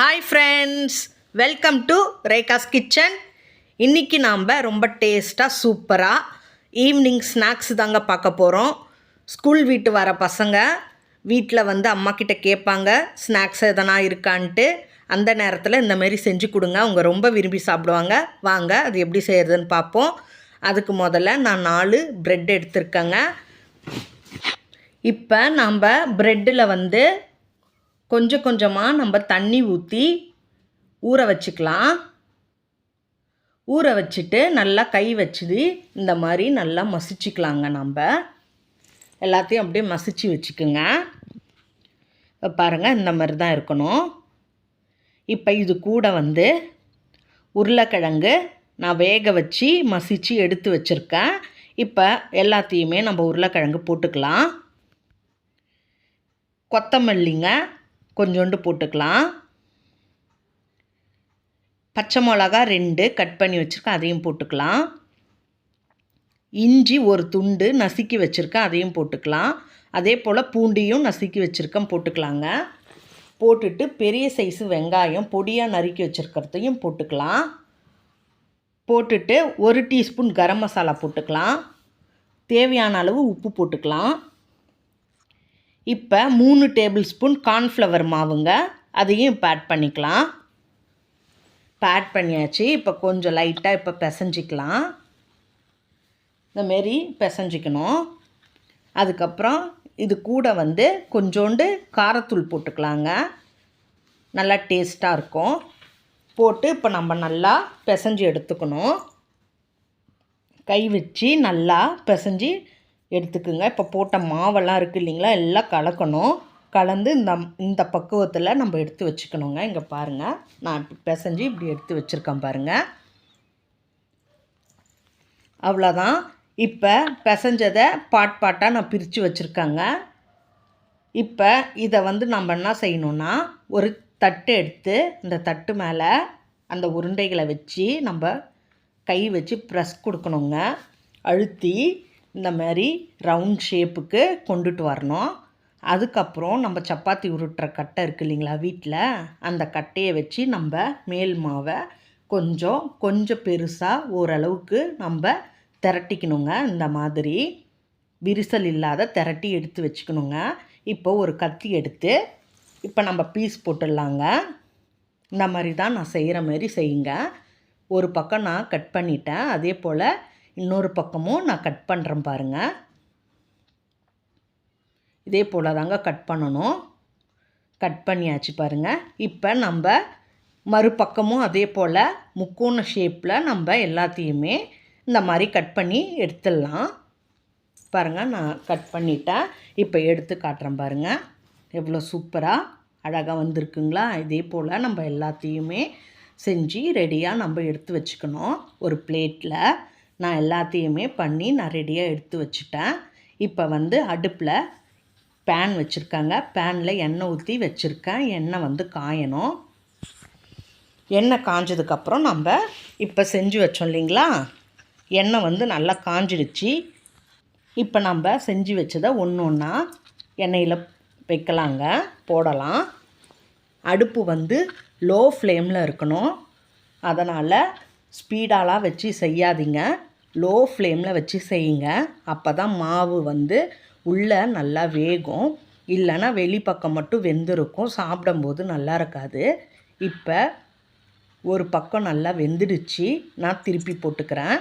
Hi friends welcome to Rekha's kitchen இன்றைக்கி நாம் ரொம்ப டேஸ்ட்டாக சூப்பராக ஈவினிங் ஸ்நாக்ஸ் தாங்க பார்க்க போகிறோம் ஸ்கூல் வீட்டு வர பசங்க வீட்டில் வந்து அம்மா கிட்ட கேட்பாங்க ஸ்நாக்ஸ் எதனா இருக்கான்ட்டு? அந்த நேரத்தில் இந்தமாரி செஞ்சு கொடுங்க. அவங்க ரொம்ப விரும்பி சாப்பிடுவாங்க. வாங்க அது எப்படி செய்கிறதுன்னு பார்ப்போம். அதுக்கு முதல்ல நான் நாலு ப்ரெட் எடுத்திருக்கேங்க. இப்போ நாம் ப்ரெட்டில் வந்து கொஞ்சம் கொஞ்சமாக நம்ம தண்ணி ஊற்றி ஊற வச்சுக்கலாம். ஊற வச்சுட்டு நல்லா கை வச்சுது. இந்த மாதிரி நல்லா மசிச்சுக்கலாங்க நம்ம. எல்லாத்தையும் அப்படியே மசிச்சு வச்சுக்குங்க. இப்போ பாருங்கள் இந்த மாதிரி தான் இருக்கணும். இப்போ இது கூட வந்து உருளைக்கிழங்கு நான் வேக வச்சு மசிச்சு எடுத்து வச்சுருக்கேன். இப்போ எல்லாத்தையுமே நம்ம உருளைக்கிழங்கு போட்டுக்கலாம். கொத்தமல்லிங்க கொஞ்சோண்டு போட்டுக்கலாம். பச்சை மிளகா ரெண்டு கட் பண்ணி வச்சுருக்கேன் அதையும் போட்டுக்கலாம். இஞ்சி ஒரு துண்டு நசுக்கி வச்சுருக்கேன் அதையும் போட்டுக்கலாம். அதே போல் பூண்டியும் நசுக்கி வச்சுருக்கேன் போட்டுக்கலாங்க. போட்டுட்டு பெரிய சைஸு வெங்காயம் பொடியாக நறுக்கி வச்சுருக்கிறதையும் போட்டுக்கலாம். போட்டுட்டு ஒரு டீஸ்பூன் கரம் மசாலா போட்டுக்கலாம். தேவையான அளவு உப்பு போட்டுக்கலாம். இப்போ மூணு டேபிள் ஸ்பூன் கார்ன்ஃப்ளவர் மாவுங்க. அதையும் இப்போ ஆட் பண்ணிக்கலாம். இப்போ ஆட் பண்ணியாச்சு. இப்போ கொஞ்சம் லைட்டாக இப்போ பிசைஞ்சிக்கலாம். இந்தமாரி பிசைஞ்சிக்கணும். அதுக்கப்புறம் இது கூட வந்து கொஞ்சோண்டு காரத்தூள் போட்டுக்கலாங்க. நல்லா டேஸ்ட்டாக இருக்கும். போட்டு இப்போ நம்ம நல்லா பிசைஞ்சு எடுத்துக்கணும். கை வச்சு நல்லா பிசைஞ்சு எடுத்துக்குங்க. இப்போ போட்ட மாவெல்லாம் இருக்குது இல்லைங்களா? எல்லாம் கலக்கணும். கலந்து இந்த இந்த பக்குவத்தில் நம்ம எடுத்து வச்சுக்கணுங்க. இங்கே பாருங்கள் நான் பிசைஞ்சு இப்படி எடுத்து வச்சுருக்கேன் பாருங்கள் அவ்வளோதான் இப்போ பிசைஞ்சதை பாட் பாட்டாக நான் பிரித்து வச்சுருக்கேங்க. இப்போ இதை வந்து நம்ம என்ன செய்யணுன்னா ஒரு தட்டு எடுத்து இந்த தட்டு மேலே அந்த உருண்டைகளை வச்சு நம்ம கை வச்சு ப்ரெஸ் கொடுக்கணுங்க. அழுத்தி இந்த மாதிரி ரவுண்ட் ஷேப்புக்கு கொண்டுட்டு வரணும். அதுக்கப்புறம் நம்ம சப்பாத்தி உருட்டுற கட்டை இருக்குது இல்லைங்களா வீட்டில் அந்த கட்டையை வச்சு நம்ம மேல் மாவை கொஞ்சம் கொஞ்சம் பெருசாக ஓரளவுக்கு நம்ம திரட்டிக்கணுங்க. இந்த மாதிரி விரிசல் இல்லாத திரட்டி எடுத்து வச்சுக்கணுங்க. இப்போ ஒரு கத்தி எடுத்து இப்போ நம்ம பீஸ் போட்டுடலாங்க. இந்த மாதிரி தான் நான் செய்கிற மாதிரி செய்யுங்க. ஒரு பக்கம் நான் கட் பண்ணிட்டேன். அதே போல் இன்னொரு பக்கமும் நான் கட் பண்ணுறேன் பாருங்கள் இதே போல் தாங்க கட் பண்ணணும். கட் பண்ணியாச்சு பாருங்கள் இப்போ நம்ம மறுபக்கமும் அதே போல் முக்கோண ஷேப்பில் நம்ம எல்லாத்தையுமே இந்த மாதிரி கட் பண்ணி எடுத்துடலாம். பாருங்கள் நான் கட் பண்ணிட்டேன். இப்போ எடுத்து காட்டுறேன் பாருங்கள் எவ்வளோ சூப்பராக அழகாக வந்திருக்குங்களா? இதே போல் நம்ம எல்லாத்தையுமே செஞ்சு ரெடியாக நம்ம எடுத்து வச்சுக்கணும். ஒரு பிளேட்டில் நான் எல்லாத்தையுமே பண்ணி நான் ரெடியாக எடுத்து வச்சுட்டேன். இப்போ வந்து அடுப்பில் பேன் வச்சுருக்காங்க. பேனில் எண்ணெய் ஊற்றி வச்சுருக்கேன். எண்ணெய் வந்து காயணும். எண்ணெய் காஞ்சதுக்கப்புறம் நம்ம இப்போ செஞ்சு வச்சோம் இல்லைங்களா? எண்ணெய் வந்து நல்லா காஞ்சிடுச்சு. இப்போ நம்ம செஞ்சு வச்சதை ஒன்று ஒன்றா எண்ணெயில் வைக்கலாங்க. போடலாம். அடுப்பு வந்து லோ ஃப்ளேமில் இருக்கணும். அதனால் ஸ்பீடாலாம் வச்சு செய்யாதீங்க. லோ ஃப்ளேமில் வச்சு செய்யுங்க. அப்போ தான் மாவு வந்து உள்ளே நல்லா வேகும். இல்லைன்னா வெளிப்பக்கம் மட்டும் வெந்திருக்கும். சாப்பிடும்போது நல்லா இருக்காது. இப்போ ஒரு பக்கம் நல்லா வெந்துடுச்சு. நான் திருப்பி போட்டுக்கிறேன்.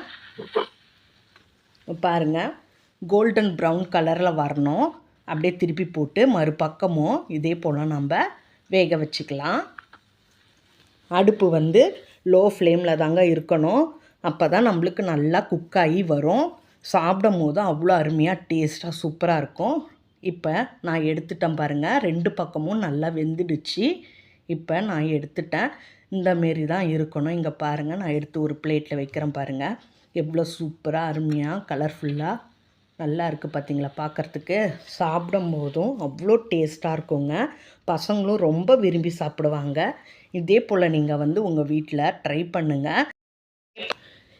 பாருங்கள் கோல்டன் ப்ரௌன் கலரில் வரணும். அப்படியே திருப்பி போட்டு மறுபக்கமும் இதே போல் நம்ம வேக வச்சுக்கலாம். அடுப்பு வந்து லோ ஃப்ளேமில் தாங்க இருக்கணும். அப்போ தான் நம்மளுக்கு நல்லா குக்காகி வரும். சாப்பிடும் போது அவ்வளோ அருமையாக டேஸ்ட்டாக சூப்பராக இருக்கும். இப்போ நான் எடுத்துட்டேன் பாருங்கள் ரெண்டு பக்கமும் நல்லா வெந்துடுச்சு. இப்போ நான் எடுத்துட்டேன். இந்த மாரி தான் இருக்கணும். இங்கே பாருங்கள் நான் எடுத்து ஒரு பிளேட்டில் வைக்கிறேன் பாருங்கள் எவ்வளோ சூப்பராக அருமையாக கலர்ஃபுல்லாக நல்லா இருக்குது பார்த்தீங்களா பார்க்குறதுக்கு சாப்பிடும் போதும் அவ்வளோ டேஸ்ட்டாக இருக்குங்க. பசங்களும் ரொம்ப விரும்பி சாப்பிடுவாங்க. இதே போல் நீங்கள் வந்து உங்கள் வீட்டில் ட்ரை பண்ணுங்கள்